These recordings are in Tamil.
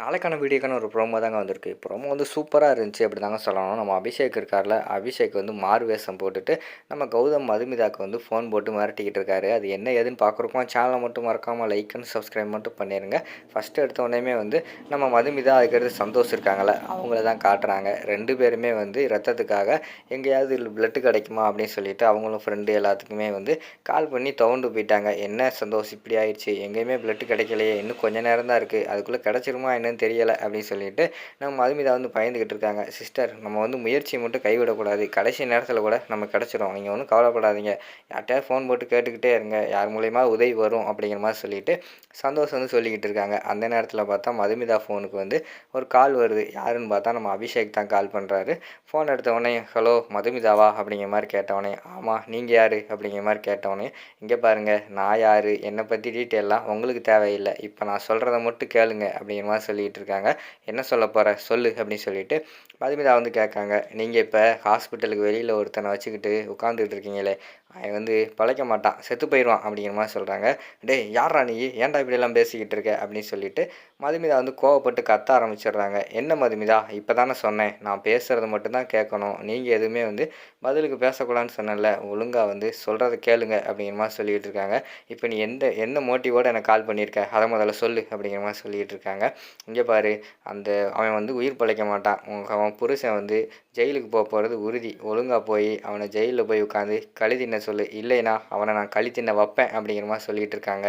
நாளைக்கான வீடியோக்கான ஒரு ப்ரோமோ தாங்க வந்திருக்கு. ப்ரோமோ வந்து சூப்பராக இருந்துச்சு அப்படி தாங்க சொல்லணும். நம்ம அபிஷேக் இருக்கார்ல அபிஷேக் வந்து மாறு போட்டுட்டு நம்ம கௌதம் மதுமிதாக்கு வந்து ஃபோன் போட்டு மிரட்டிக்கிட்டு இருக்காரு. அது என்ன ஏதுன்னு பார்க்குறக்கும் சேனலை மட்டும் மறக்காமல் லைக் அண்ட் சப்ஸ்கிரைப் மட்டும் பண்ணிடுங்க ஃபஸ்ட்டு எடுத்த உடனே வந்து நம்ம மதுமிதா அதுக்கிறது சந்தோஷ் இருக்காங்கள அவங்கள தான் காட்டுறாங்க. ரெண்டு பேருமே வந்து ரத்தத்துக்காக எங்கேயாவது பிளட்டு கிடைக்குமா அப்படின்னு சொல்லிட்டு அவங்களும் ஃப்ரெண்டு எல்லாத்துக்குமே வந்து கால் பண்ணி துவண்டு போயிட்டாங்க. என்ன சந்தோஷம் இப்படி ஆயிடுச்சு. எங்கேயுமே பிளட்டு கிடைக்கலையே. இன்னும் கொஞ்ச நேரம் தான் இருக்குது அதுக்குள்ளே கிடச்சிருமா என்னன்னு தெரியலை அப்படின்னு சொல்லிட்டு நம்ம மதுமிதா வந்து பயந்துக்கிட்டு இருக்காங்க. சிஸ்டர் நம்ம வந்து முயற்சியை மட்டும் கைவிடக்கூடாது. கடைசி நேரத்தில் கூட நம்ம கிடச்சிரும். நீங்கள் ஒன்றும் கவலைப்படாதீங்க. யார்கிட்டயாவது ஃபோன் போட்டு கேட்டுக்கிட்டே இருங்க. யார் மூலயமா உதவி வரும்? அப்படிங்கிற மாதிரி சொல்லிட்டு சந்தோஷம் வந்து சொல்லிக்கிட்டு இருக்காங்க. அந்த நேரத்தில் பார்த்தா மதுமிதா ஃபோனுக்கு வந்து ஒரு கால் வருது. யாருன்னு பார்த்தா நம்ம அபிஷேக் தான் கால் பண்ணுறாரு ஃபோன் எடுத்தவொடனே ஹலோ மதுமிதாவா? அப்படிங்கிற மாதிரி கேட்டவொடனே ஆமாம் நீங்கள் யார்? அப்படிங்கிற மாதிரி கேட்டவொடனே இங்கே பாருங்கள் நான் யார்? என்னை பற்றி டீட்டெயிலாம் உங்களுக்கு தேவையில்லை. இப்போ நான் சொல்கிறத மட்டும் கேளுங்க. அப்படிங்கிற மாதிரி சொல்லி சொல்லிகிட்டு இருக்காங்க என்ன சொல்ல போகிற சொல்லு அப்படின்னு சொல்லிட்டு மதுமிதா வந்து கேட்காங்க. நீங்கள் இப்போ ஹாஸ்பிட்டலுக்கு வெளியில் ஒருத்தனை வச்சுக்கிட்டு உட்காந்துக்கிட்டு இருக்கீங்களே அவன் வந்து பழைக்க மாட்டான் செத்து போயிடுவான் அப்படிங்கிற மாதிரி சொல்கிறாங்க டேய் யாரா நீ? ஏன்டா இப்படியெல்லாம் பேசிக்கிட்டு இருக்க? அப்படின்னு சொல்லிட்டு மதுமிதா வந்து கோவப்பட்டு கத்த ஆரம்பிச்சிடுறாங்க. என்ன மதுமிதா? இப்போ தானே சொன்னேன். நான் பேசுகிறது மட்டும்தான் கேட்கணும். நீங்கள் எதுவுமே வந்து பதிலுக்கு பேசக்கூடாதுன்னு சொன்னல ஒழுங்காக வந்து சொல்கிறத கேளுங்க அப்படிங்கிற மாதிரி சொல்லிகிட்டு இருக்காங்க இப்போ நீ எந்த என்ன மோட்டிவோடு எனக்கு கால் பண்ணியிருக்க? அதை முதல்ல சொல்லு அப்படிங்கிற மாதிரி சொல்லிகிட்டு இருக்காங்க இங்கே பாரு அந்த அவன் வந்து உயிர் பழைக்க மாட்டான். அவன் புருஷன் வந்து ஜெயிலுக்கு போக போகிறது உறுதி. ஒழுங்காக போய் அவனை ஜெயிலில் போய் உட்காந்து களி தின்ன சொல்லு. இல்லைனா அவனை நான் களி தின்ன வைப்பேன் அப்படிங்கிற மாதிரி சொல்லிகிட்டு இருக்காங்க.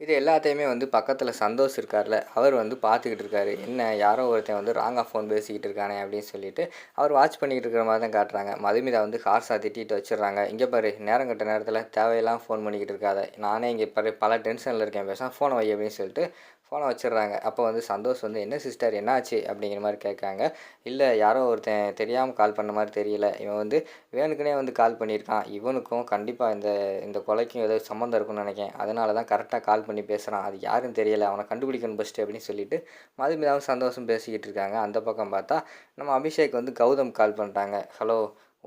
இது எல்லாத்தையுமே வந்து பக்கத்தில் சந்தோஷ் இருக்கார்ல அவர் வந்து பார்த்துக்கிட்டு இருக்காரு. என்ன யாரோ ஒருத்தன் வந்து ராங்காக ஃபோன் பேசிக்கிட்டு இருக்கானே அப்படின்னு சொல்லிட்டு அவர் வாட்ச் பண்ணிக்கிட்டு இருக்கிற மாதிரி தான் காட்டுறாங்க. மதுமிதா வந்து கார்ஸாக திட்டிட்டு வச்சிடுறாங்க. இங்கே பாரு நேரம் கட்ட நேரத்தில் தேவையெல்லாம் ஃபோன் பண்ணிக்கிட்டு இருக்காத. நானே இங்கே பாரு பல டென்ஷனில் இருக்கேன் பேசாம ஃபோனை வை அப்படின்னு சொல்லிட்டு ஃபோனை வச்சிடுறாங்க. அப்போ வந்து சந்தோஷ் வந்து என்ன சிஸ்டர் என்னாச்சு? அப்படிங்கிற மாதிரி கேட்குறாங்க. இல்லை யாரோ ஒருத்தன் தெரியாமல் கால் பண்ண மாதிரி தெரியல. இவன் வந்து வேணுக்குனே வந்து கால் பண்ணியிருக்கான். இவனுக்கும் கண்டிப்பாக இந்த இந்த கொலைக்கும் ஏதோ சம்மந்தம் இருக்கும்னு நினைக்கிறேன். அதனால தான் கரெக்டாக கால் பண்ணி பேசுகிறான் அது யாருன்னு தெரியல. அவனை கண்டுபிடிக்கணும் ஃபஸ்ட்டு அப்படின்னு சொல்லிட்டு மதுமிதாவும் சந்தோஷம் பேசிக்கிட்டு இருக்காங்க. அந்த பக்கம் பார்த்தா நம்ம அபிஷேக் வந்து கௌதம் கால் பண்ணுறாங்க ஹலோ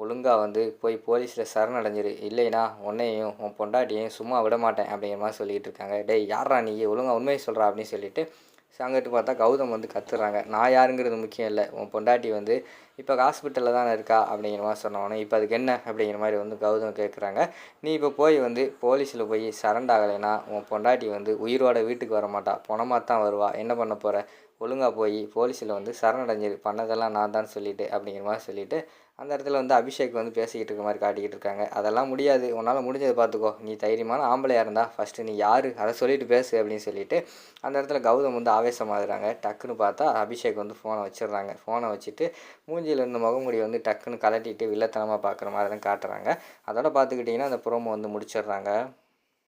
ஒழுங்காக வந்து போய் போலீஸில் சரணடைஞ்சிரு. இல்லைனா உன்னையும் உன் பொண்டாட்டியையும் சும்மா விட மாட்டேன் அப்படிங்கிற மாதிரி சொல்லிகிட்டு இருக்காங்க. டேய் யாரா நீ? ஒழுங்காக உண்மையை சொல்கிறா அப்படின்னு சொல்லிட்டு அங்கிட்டு பார்த்தா கௌதம் வந்து கத்துறாங்க. நான் யாருங்கிறது முக்கியம் இல்லை. உன் பொண்டாட்டி வந்து இப்போ ஹாஸ்பிட்டலில் தானே இருக்கா அப்படிங்கிற மாதிரி சொன்னவொடனே இப்போ அதுக்கு என்ன அப்படிங்கிற மாதிரி வந்து கௌதம் கேட்குறாங்க நீ இப்போ போய் வந்து போலீஸில் போய் சரண்ட் ஆகலைன்னா உன் பொண்டாட்டி வந்து உயிரோட வீட்டுக்கு வர மாட்டா. பணமாக தான் வருவா. என்ன பண்ண போகிற ஒழுங்காக போய் போலீஸில் வந்து சரணடைஞ்சிரு. பண்ணதெல்லாம் நான் தான் சொல்லிட்டு அப்படிங்கிற மாதிரி சொல்லிவிட்டு அந்த இடத்துல வந்து அபிஷேக் வந்து பேசிக்கிட்டு இருக்க மாதிரி காட்டிக்கிட்டு இருக்காங்க. அதெல்லாம் முடியாது. உன்னால் முடிஞ்சதை பார்த்துக்கோ. நீ தைரியமான ஆம்பளையாக இருந்தா ஃபஸ்ட்டு நீ யார்? அதை சொல்லிட்டு பேசு அப்படின்னு சொல்லிட்டு அந்த இடத்துல கௌதம் வந்து ஆவேசமாகறாங்க. டக்குன்னு பார்த்தா அபிஷேக் வந்து ஃபோனை வச்சிடுறாங்க. ஃபோனை வச்சுட்டு மூஞ்சியில் இருந்து முகமுடி வந்து டக்குன்னு கலட்டிட்டு வில்லத்தனமாக பார்க்குற மாதிரி தான் காட்டுறாங்க. அதோட பார்த்துக்கிட்டிங்கன்னா அந்த ப்ரோமோ வந்து முடிச்சிடுறாங்க.